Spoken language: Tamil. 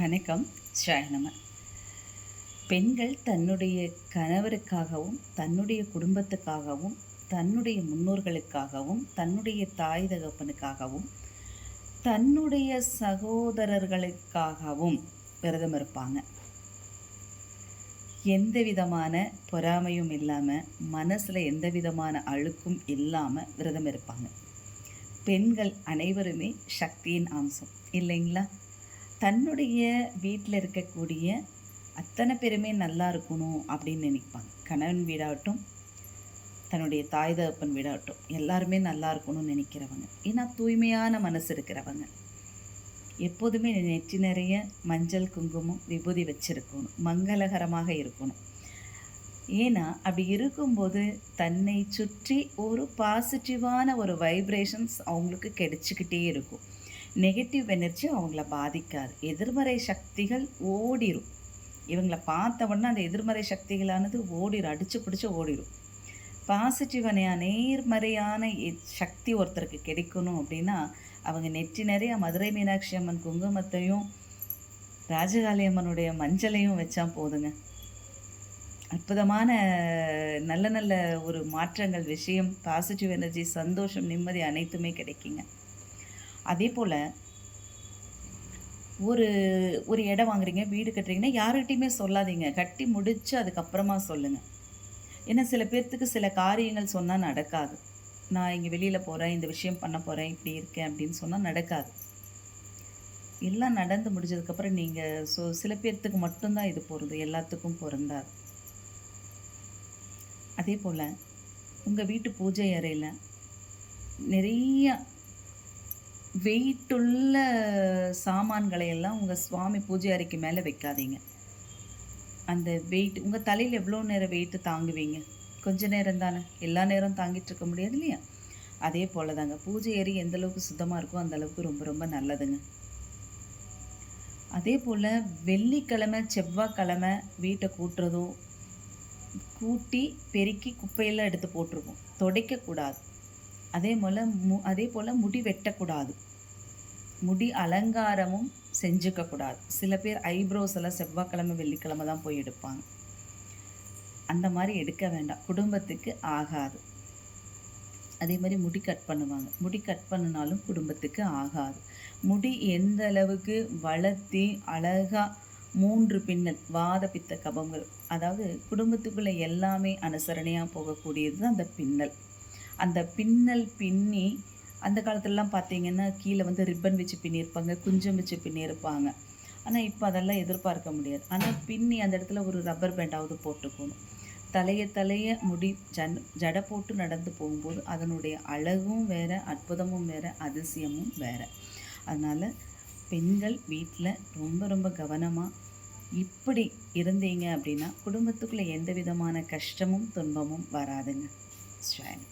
வணக்கம். ஸ்ரீநம பெண்கள் தன்னுடைய கணவருக்காகவும் தன்னுடைய குடும்பத்துக்காகவும் தன்னுடைய முன்னோர்களுக்காகவும் தன்னுடைய தாய் தகப்பனுக்காகவும் தன்னுடைய சகோதரர்களுக்காகவும் விரதம் இருப்பாங்க. எந்த விதமான பொறாமையும் இல்லாமல் மனசில் எந்த விதமான அழுக்கும் இல்லாமல் விரதம் இருப்பாங்க. பெண்கள் அனைவருமே சக்தியின் அம்சம் இல்லைங்களா? தன்னுடைய வீட்டில் இருக்கக்கூடிய அத்தனை பேருமே நல்லா இருக்கணும் அப்படின்னு நினைப்பாங்க. கணவன் வீடாகட்டும் தன்னுடைய தாய் தகப்பன் வீடாகட்டும் எல்லாருமே நல்லா இருக்கணும்னு நினைக்கிறவங்க. ஏன்னா தூய்மையான மனசு இருக்கிறவங்க. எப்போதுமே நெற்றி நிறைய மஞ்சள் குங்குமம் விபூதி வச்சுருக்கணும். மங்களகரமாக இருக்கணும். ஏன்னா அப்படி இருக்கும்போது தன்னை சுற்றி ஒரு பாசிட்டிவான ஒரு வைப்ரேஷன்ஸ் அவங்களுக்கு கிடைச்சிக்கிட்டே இருக்கும். நெகட்டிவ் எனர்ஜி அவங்கள பாதிக்காது. எதிர்மறை சக்திகள் ஓடிரும். இவங்களை பார்த்த உடனே அந்த எதிர்மறை சக்திகளானது ஓடிடும் அடித்து பிடிச்சி ஓடிடும் பாசிட்டிவான நேர்மறையான சக்தி ஒருத்தருக்கு கிடைக்கணும் அப்படின்னா அவங்க நெற்றி நிறைய மதுரை மீனாட்சி அம்மன் குங்குமத்தையும் ராஜகாளி அம்மனுடைய மஞ்சளையும் வச்சா போதுங்க. அற்புதமான நல்ல நல்ல ஒரு மாற்றங்கள் விஷயம் பாசிட்டிவ் எனர்ஜி சந்தோஷம் நிம்மதி அனைத்துமே கிடைக்குங்க. அதே போல் ஒரு ஒரு இடம் வாங்குறீங்க வீடு கட்டுறீங்கன்னா யார்கிட்டையுமே சொல்லாதீங்க. கட்டி முடித்து அதுக்கப்புறமா சொல்லுங்கள் ஏன்னா சில பேர்த்துக்கு சில காரியங்கள் சொன்னால் நடக்காது. நான் இங்கே வெளியில் போகிறேன் இந்த விஷயம் பண்ண போகிறேன் இப்படி இருக்கேன் அப்படின்னு சொன்னால் நடக்காது. எல்லாம் நடந்து முடிஞ்சதுக்கப்புறம் நீங்கள் ஸோ சில பேர்த்துக்கு மட்டும்தான் இது பொருந்தும் எல்லாத்துக்கும் பொருந்தாது. அதே போல் உங்கள் வீட்டு பூஜை அறையில் நிறைய வெயிட்டுள்ள சாமான்களை எல்லாம் உங்கள் சுவாமி பூஜை அறைக்கு மேலே வைக்காதீங்க. அந்த வெயிட் உங்கள் தலையில் எவ்வளோ நேரம் வெயிட்டு தாங்குவீங்க? கொஞ்ச நேரம் தானே? எல்லா நேரம் தாங்கிட்டு இருக்க முடியாது இல்லையா? அதே போல் தாங்க பூஜை ஏறி எந்த அளவுக்கு சுத்தமாக இருக்கோ அந்த அளவுக்கு ரொம்ப ரொம்ப நல்லதுங்க. அதே போல் வெள்ளிக்கிழமை செவ்வாய்க்கிழமை வீட்டை கூட்டுறதோ கூட்டி பெருக்கி குப்பையெல்லாம் எடுத்து போட்டிருக்கோம். துடைக்கக்கூடாது. அதே போல் மு அதே போல் முடி வெட்டக்கூடாது. முடி அலங்காரமும் செஞ்சுக்கக்கூடாது சில பேர் ஐப்ரோஸ் எல்லாம் செவ்வாய்க்கிழமை வெள்ளிக்கிழமை தான் போய் எடுப்பாங்க. அந்த மாதிரி எடுக்க வேண்டாம். குடும்பத்துக்கு ஆகாது. அதே மாதிரி முடி கட் பண்ணுவாங்க. முடி கட் பண்ணினாலும் குடும்பத்துக்கு ஆகாது. முடி எந்த அளவுக்கு வளர்த்தி அழகாக மூன்று பின்னல் வாத பித்த கபங்கள் அதாவது குடும்பத்துக்குள்ளே எல்லாமே அனுசரணையாக போகக்கூடியது தான் அந்த பின்னல். அந்த பின்னல் பின்னி அந்த காலத்துலலாம் பார்த்தீங்கன்னா கீழே வந்து ரிப்பன் வச்சு பின்னியிருப்பாங்க குஞ்சம் வச்சு பின்னியிருப்பாங்க. ஆனால் இப்போ அதெல்லாம் எதிர்பார்க்க முடியாது. ஆனால் பின்னி அந்த இடத்துல ஒரு ரப்பர் பேண்டாவது போட்டுக்கணும். தலைய தலைய முடி ஜன் ஜடை போட்டு நடந்து போகும்போது அதனுடைய அழகும் வேறு அற்புதமும் வேறு அதிசயமும் வேறு. அதனால் பெண்கள் வீட்டில் ரொம்ப ரொம்ப கவனமாக இப்படி இருந்தீங்க அப்படின்னா குடும்பத்துக்குள்ளே எந்த விதமான கஷ்டமும் துன்பமும் வராதுங்க. ஸ்டாண்ட்